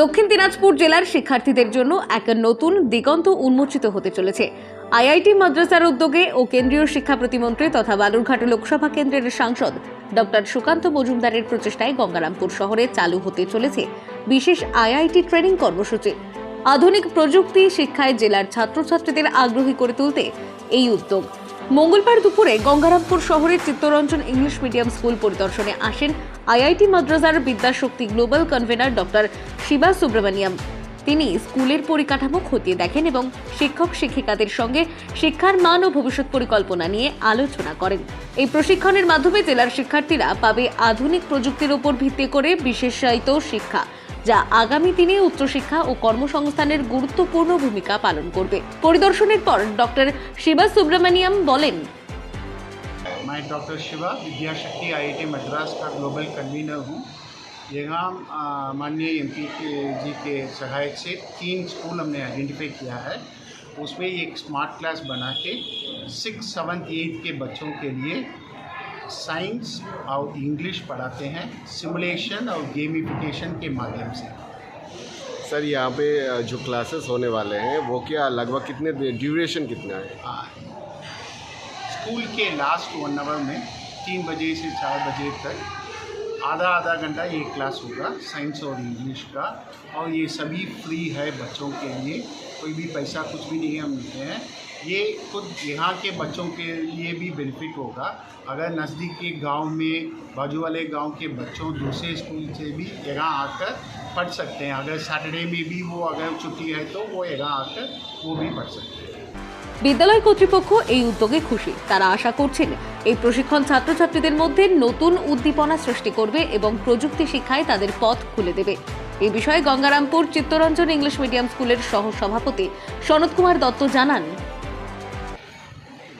দক্ষিণ দিনাজপুর জেলার শিক্ষার্থীদের জন্য এক নতুন দিগন্ত উন্মোচিত হতে চলেছে। আইআইটি মাদ্রাসার উদ্যোগে ও কেন্দ্রীয় শিক্ষা প্রতিমন্ত্রী তথা বালুরঘাট লোকসভা কেন্দ্রের সাংসদ ডক্টর সুকান্ত মজুমদারের প্রচেষ্টায় গঙ্গারামপুর শহরে চালু হতে চলেছে বিশেষ আইআইটি ট্রেনিং কর্মসূচি। আধুনিক প্রযুক্তি শিক্ষায় জেলার ছাত্রছাত্রীদের আগ্রহী করে তুলতে এই উদ্যোগ। মঙ্গলবার দুপুরে গঙ্গারামপুর শহরের চিত্তরঞ্জন ইংলিশ মিডিয়াম স্কুল পরিদর্শনে আসেন আইআইটি মাদ্রাসার Vidyashakti global convener doctor Shiva Subramaniam তিনি স্কুলের পরিকাঠামো খতিয়ে দেখেন এবং শিক্ষক শিক্ষিকাদের সঙ্গে শিক্ষার মান ও ভবিষ্যৎ পরিকল্পনা নিয়ে আলোচনা করেন। এই প্রশিক্ষণের মাধ্যমে জেলার শিক্ষার্থীরা পাবে আধুনিক প্রযুক্তির উপর ভিত্তি করে বিশেষায়িত শিক্ষা। যা আগামী দিনে উচ্চশিক্ষা ও কর্মসংস্থানের গুরুত্বপূর্ণ ভূমিকা পালন করবে পরিদর্শনের পর ডক্টর শিবা সুব্রমণিয়াম বলেন मैं डॉक्टर शिवा विद्या शक्ति आई मद्रास का ग्लोबल कन्वीनर हूँ यहाँ अ, माननीय एम पी जी के सहायक से तीन स्कूल हमने आइडेंटिफाई किया है उसमें एक स्मार्ट क्लास बना के सिक्स सेवन्थ एट के बच्चों के लिए साइंस और इंग्लिश पढ़ाते हैं सिमुलेशन और गेमिफिकेशन के माध्यम से। सर यहाँ पे जो क्लासेस होने वाले हैं वो क्या लगभग कितने ड्यूरेशन कितना है? आ, स्कूल के लास्ट वन आवर में तीन बजे से चार बजे तक आधा आधा घंटा ये क्लास होगा साइंस और इंग्लिश का। और ये सभी फ्री है बच्चों के लिए कोई भी पैसा कुछ भी नहीं हम लेते हैं। ये खुद यहाँ के बच्चों के लिए भी बेनिफिट होगा अगर नज़दीक के गांव में बाजू वाले गांव के बच्चों दूसरे स्कूल से भी यहाँ आकर पढ़ सकते हैं अगर सैटरडे में भी वो अगर छुट्टी है तो वो यहाँ आकर वो भी पढ़ सकते हैं বিদ্যালয় কর্তৃপক্ষ এই উদ্যোগে খুশি তারা আশা করছেন এই প্রশিক্ষণ ছাত্রছাত্রীদের মধ্যে নতুন উদ্দীপনা সৃষ্টি করবে এবং প্রযুক্তি শিক্ষায় তাদের পথ খুলে দেবে এই বিষয়ে গঙ্গারামপুর চিত্তরঞ্জন ইংলিশ মিডিয়াম স্কুলের সহ সভাপতি সনৎ কুমার দত্ত জানান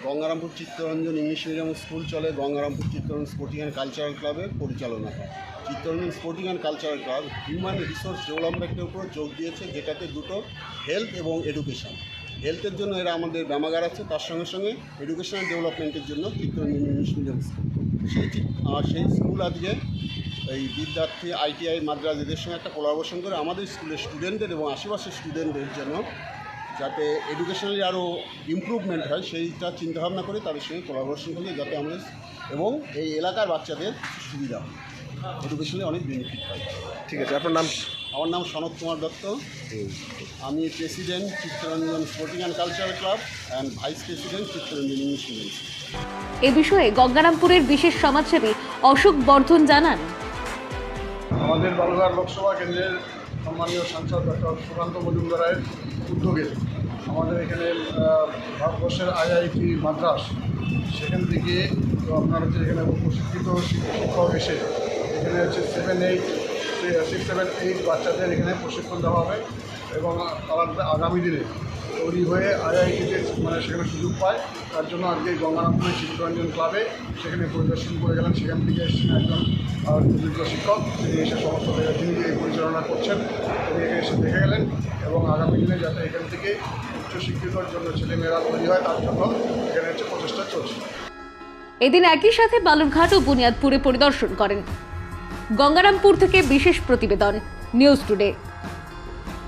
Gangarampur Chittaranjan English medium school চলে Gangarampur Chittaranjan sporting and cultural ক্লাবের পরিচালনা হয়। Chittaranjan sporting and cultural club human resource ডেভেলপমেন্টের উপর যোগ দিয়েছে, যেটাতে দুটো হেলথ এবং এডুকেশন। হেলথের জন্য এরা আমাদের ব্যায়ামাগার আছে, তার সঙ্গে সঙ্গে এডুকেশনাল ডেভেলপমেন্টের জন্য চিত্তরঞ্জন ইংলিশ মিডিয়াম স্কুল। সেই সেই স্কুল আজকে এই বিদ্যার্থী আইটিআই মাদ্রাস এদের সঙ্গে একটা কোলাবোরেশন করে আমাদের স্কুলের স্টুডেন্টদের এবং আশেপাশের স্টুডেন্টদের জন্য যাতে এডুকেশনালি আরও ইমপ্রুভমেন্ট হয় সেইটা চিন্তাভাবনা করে তাদের সঙ্গে কোলাবোরেশন করলে যাতে আমাদের এবং এই এলাকার বাচ্চাদের সুবিধা হয়। এডুকেশনে অনেক বেনিফিট পায় ঠিক আছে আপনার নাম? আমার নাম সনৎ কুমার দত্ত। আমি president Chittaranjan sporting and cultural club and vice president Chittaranjan English এ বিষয়ে গঙ্গারামপুরের বিশেষ সমাজসেবী অশোক বর্ধন জানান। আমাদের বালুঘাট লোকসভা কেন্দ্রের সম্মানীয় সাংসদ ডক্টর সুকান্ত মজুমদারের উদ্যোগে আমাদের এখানে ভারতবর্ষের আইআইটি মাদ্রাস, সেখান থেকে আপনার হচ্ছে এখানে প্রশিক্ষিত শিক- শিক্ষক এসে এখানে হচ্ছে seven eight six seven eight বাচ্চাদের এখানে প্রশিক্ষণ দেওয়া হবে এবং তারা আগামী দিনে তৈরি হয়ে আইআইটিতে মানে সেখানে সুযোগ পায়, তার জন্য আজকে গঙ্গারামপুরের চিত্তরঞ্জন ক্লাবে সেখানে পরিদর্শন করে গেলেন। সেখান থেকে এসেছেন একজন অভিজ্ঞ শিক্ষক। তিনি এসে সমস্ত এই পরিচালনা করছেন, তিনি এখানে এসে দেখে গেলেন এবং আগামী দিনে যাতে এখান থেকে উচ্চশিক্ষিতর জন্য ছেলেমেয়েরা তৈরি হয়, তার জন্য এখানে হচ্ছে প্রচেষ্টা চলছে। এদিন একই সাথে বালুরঘাট ও বুনিয়াদপুরে পরিদর্শন করেন। গঙ্গারামপুর থেকে বিশেষ প্রতিবেদন, নিউজ টুডে।